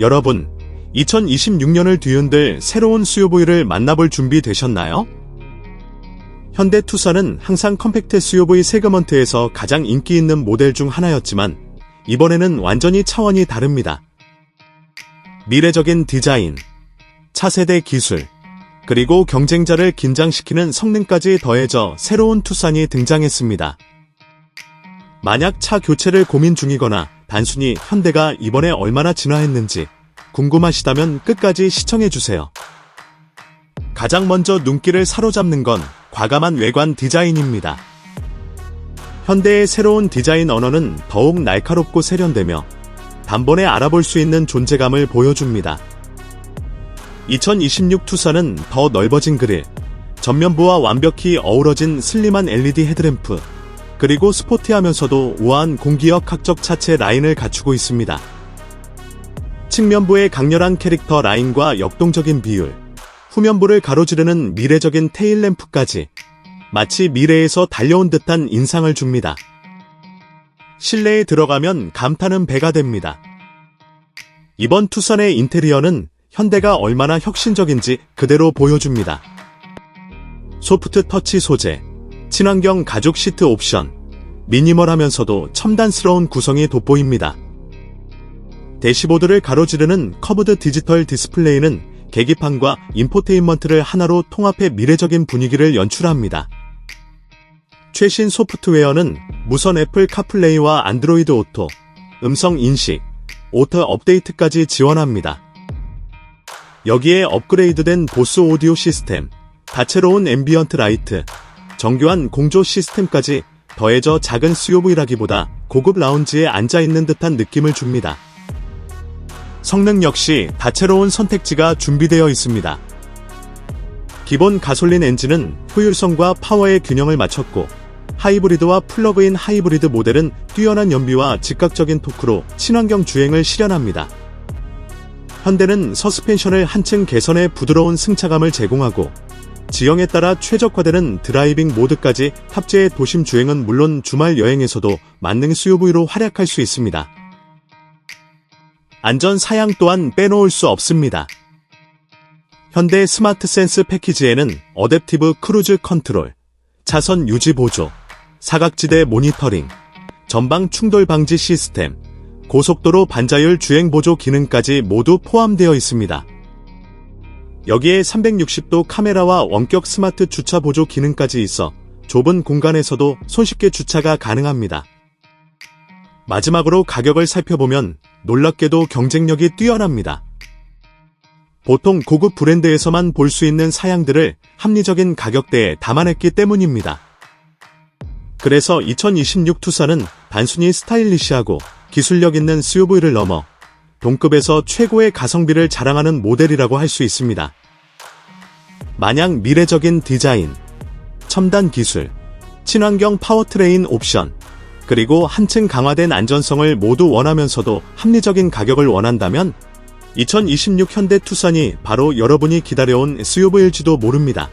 여러분, 2026년을 뒤흔들 새로운 SUV를 만나볼 준비 되셨나요? 현대 투싼은 항상 컴팩트 SUV 세그먼트에서 가장 인기 있는 모델 중 하나였지만 이번에는 완전히 차원이 다릅니다. 미래적인 디자인, 차세대 기술, 그리고 경쟁자를 긴장시키는 성능까지 더해져 새로운 투싼이 등장했습니다. 만약 차 교체를 고민 중이거나 단순히 현대가 이번에 얼마나 진화했는지 궁금하시다면 끝까지 시청해주세요. 가장 먼저 눈길을 사로잡는 건 과감한 외관 디자인입니다. 현대의 새로운 디자인 언어는 더욱 날카롭고 세련되며 단번에 알아볼 수 있는 존재감을 보여줍니다. 2026 투싼은 더 넓어진 그릴, 전면부와 완벽히 어우러진 슬림한 LED 헤드램프, 그리고 스포티하면서도 우아한 공기역 각적 차체 라인을 갖추고 있습니다. 측면부의 강렬한 캐릭터 라인과 역동적인 비율, 후면부를 가로지르는 미래적인 테일램프까지 마치 미래에서 달려온 듯한 인상을 줍니다. 실내에 들어가면 감탄은 배가 됩니다. 이번 투싼의 인테리어는 현대가 얼마나 혁신적인지 그대로 보여줍니다. 소프트 터치 소재, 친환경 가죽 시트 옵션, 미니멀하면서도 첨단스러운 구성이 돋보입니다. 대시보드를 가로지르는 커브드 디지털 디스플레이는 계기판과 인포테인먼트를 하나로 통합해 미래적인 분위기를 연출합니다. 최신 소프트웨어는 무선 애플 카플레이와 안드로이드 오토, 음성 인식, 오토 업데이트까지 지원합니다. 여기에 업그레이드된 보스 오디오 시스템, 다채로운 앰비언트 라이트, 정교한 공조 시스템까지 더해져 작은 SUV라기보다 고급 라운지에 앉아있는 듯한 느낌을 줍니다. 성능 역시 다채로운 선택지가 준비되어 있습니다. 기본 가솔린 엔진은 효율성과 파워의 균형을 맞췄고 하이브리드와 플러그인 하이브리드 모델은 뛰어난 연비와 즉각적인 토크로 친환경 주행을 실현합니다. 현대는 서스펜션을 한층 개선해 부드러운 승차감을 제공하고 지형에 따라 최적화되는 드라이빙 모드까지 탑재해 도심 주행은 물론 주말 여행에서도 만능 SUV로 활약할 수 있습니다. 안전 사양 또한 빼놓을 수 없습니다. 현대 스마트 센스 패키지에는 어댑티브 크루즈 컨트롤, 차선 유지 보조, 사각지대 모니터링, 전방 충돌 방지 시스템, 고속도로 반자율 주행 보조 기능까지 모두 포함되어 있습니다. 여기에 360도 카메라와 원격 스마트 주차 보조 기능까지 있어 좁은 공간에서도 손쉽게 주차가 가능합니다. 마지막으로 가격을 살펴보면 놀랍게도 경쟁력이 뛰어납니다. 보통 고급 브랜드에서만 볼 수 있는 사양들을 합리적인 가격대에 담아냈기 때문입니다. 그래서 2026 투싼은 단순히 스타일리시하고 기술력 있는 SUV를 넘어 동급에서 최고의 가성비를 자랑하는 모델이라고 할 수 있습니다. 마냥 미래적인 디자인, 첨단 기술, 친환경 파워트레인 옵션, 그리고 한층 강화된 안전성을 모두 원하면서도 합리적인 가격을 원한다면 2026 현대 투싼이 바로 여러분이 기다려온 SUV일지도 모릅니다.